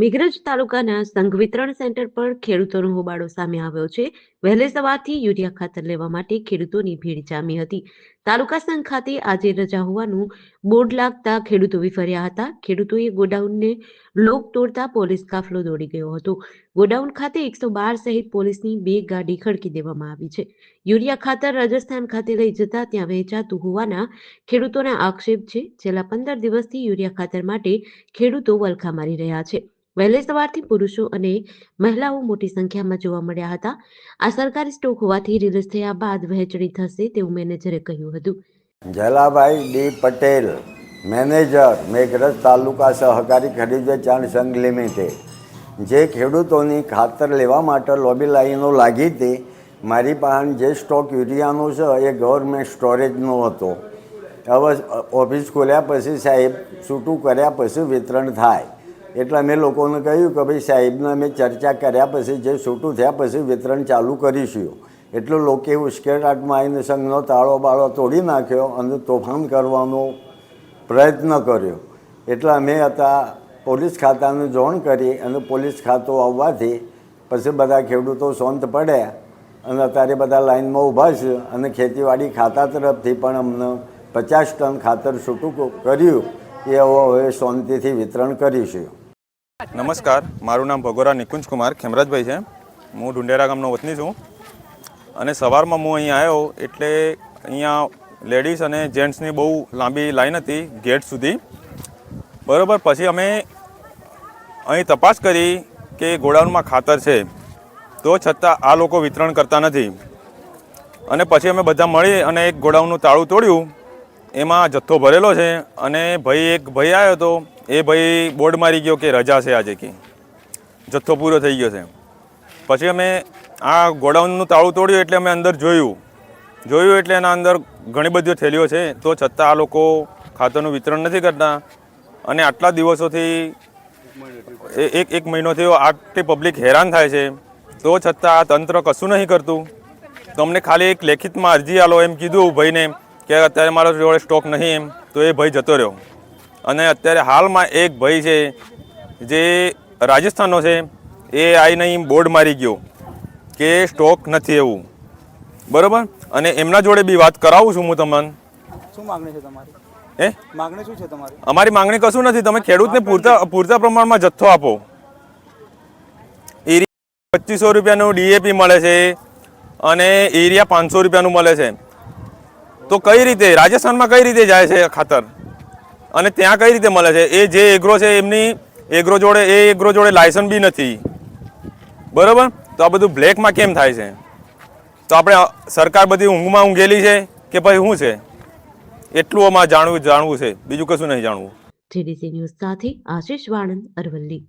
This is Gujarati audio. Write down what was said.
મેઘરજ તાલુકાના સંઘ વિતરણ સેન્ટર પર ખેડૂતોનો હોબાળો સામે આવ્યો છે. વહેલે સવારથી યુરિયા ખાતર લેવા માટે ખેડૂતોની ભીડ જામી હતી. તાલુકા સંઘ ખાતે આજે રજા હોવાનું બોર્ડ લાગતા ખેડૂતો વિફર્યા હતા. ખેડૂતોએ ગોડાઉનને લોક તોડતા પોલીસ કાફલો દોડી ગયો હતો. ગોડાઉન ખાતે એકસો બાર સહિત પોલીસની બે ગાડી ખડકી દેવામાં આવી છે. યુરિયા ખાતર રાજસ્થાન ખાતે લઈ જતા ત્યાં વહેંચાતું હોવાના ખેડૂતોના આક્ષેપ છે. છેલ્લા પંદર દિવસથી યુરિયા ખાતર માટે ખેડૂતો વલખા મારી રહ્યા છે. વહેલે સવારથી પુરુષો અને મહિલાઓ મોટી સંખ્યામાં જોવા મળ્યા હતા. આ સરકારી સ્ટોક હોવાથી રિલીઝ થયા બાદ વહેંચણી થશે તેવું મેનેજરે કહ્યું હતું. જલાભાઈ ડી પટેલ, મેનેજર, મેઘરજ તાલુકા સહકારી ખરીદ વેચાણ સંઘ લિમિટેડ. જે ખેડૂતોની ખાતર લેવા માટે લોબી લાઈનો લાગી હતી મારી પાસે જે સ્ટોક યુરિયાનો છે એ ગવર્મેન્ટ સ્ટોરેજનો હતો. હવે ઓફિસ ખોલ્યા પછી સાહેબ, છૂટું કર્યા પછી વિતરણ થાય. એટલે અમે લોકોને કહ્યું કે ભાઈ સાહેબને અમે ચર્ચા કર્યા પછી જે છૂટું થયા પછી વિતરણ ચાલુ કરીશું. એટલે લોકોએ ઉશ્કેરાટમાં આવીને સંઘનો તાળો બાળો તોડી નાખ્યો અને તોફાન કરવાનો પ્રયત્ન કર્યો. એટલે અમે હતા પોલીસ ખાતાને જોણ કરી અને પોલીસ ખાતું આવવાથી પછી બધા ખેડૂતો શાંત પડ્યા અને અત્યારે બધા લાઈનમાં ઊભા છે અને ખેતીવાડી ખાતા તરફથી પણ અમને પચાસ ટન ખાતર છૂટું કર્યું. એ હવે શાંતિથી વિતરણ કરીશું. નમસ્કાર, મારું નામ ભગોરા નિકુંજ કુમાર ખેમરાજભાઈ છે. હું ઢુંઢેરા ગામનો વતની છું અને સવારમાં હું અહીંયા આવ્યો એટલે અહીંયા લેડીઝ અને જેન્ટ્સની બહુ લાંબી લાઈન હતી ગેટ સુધી. બરાબર, પછી અમે અહીં તપાસ કરી કે ગોડાઉનમાં ખાતર છે. તો છતાં આ લોકો વિતરણ કરતા નથી. અને પછી અમે બધા મળી અને એક ગોડાઉનનું તાળું તોડ્યું. એમાં જથ્થો ભરેલો છે અને ભાઈ એક ભાઈ આવ્યો હતો એ ભાઈ બોર્ડ મારી ગયો કે રજા છે આજે કે. જથ્થો પૂરો થઈ ગયો છે. પછી અમે આ ગોડાઉનનું તાળું તોડ્યું એટલે અમે અંદર જોયું. જોયું એટલે એના અંદર ઘણી બધી થેલીઓ છે. તો છતાં આ લોકો ખાતરનું વિતરણ નથી કરતા. અને આટલા દિવસોથી એક એક મહિનો થયો આટલી પબ્લિક હેરાન થાય છે. તો છતાં આ તંત્ર કશું નહીં કરતું. તો અમને ખાલી એક લેખિતમાં અરજી આલો એમ કીધું ભાઈને. કે અત્યારે મારો જોડે સ્ટોક નહીં એમ તો એ ભાઈ જતો રહ્યો. અને અત્યારે હાલમાં એક ભાઈ છે જે રાજસ્થાનનો છે એ આવીને અહીં બોર્ડ મારી ગયો કે સ્ટોક નથી એવું. બરાબર? અને એમના જોડે બી વાત કરાવું છું હું તમને. શું માગણી છે તમારી? હે? માગણી શું છે તમારી? અમારી માંગણી કશું નથી. તમે ખેડૂતને પૂરતા પૂરતા પ્રમાણમાં જથ્થો આપો. એરિયા પચીસો રૂપિયાનું ડીએપી મળે છે અને એરિયા પાંચસો રૂપિયાનું મળે છે. તો કઈ રીતે? રાજસ્થાનમાં કઈ રીતે જાય છે ખાતર? અને ત્યાં કઈ રીતે મળે છે? એ જે એગ્રો છે, એમની એગ્રો જોડે, એ એગ્રો જોડે લાયસન્સ બી નથી. બરાબર? તો આ બધું બ્લેકમાં કેમ થાય છે? તો આપણે સરકાર બધી ઊંઘમાં ઊંઘેલી છે કે ભાઈ શું છે? એટલું અમારે જાણવું જાણવું છે. બીજું કશું નહીં જાણવું. જીડીસી ન્યૂઝ સાથે આશીષ વાણંદ અરવલ્લી.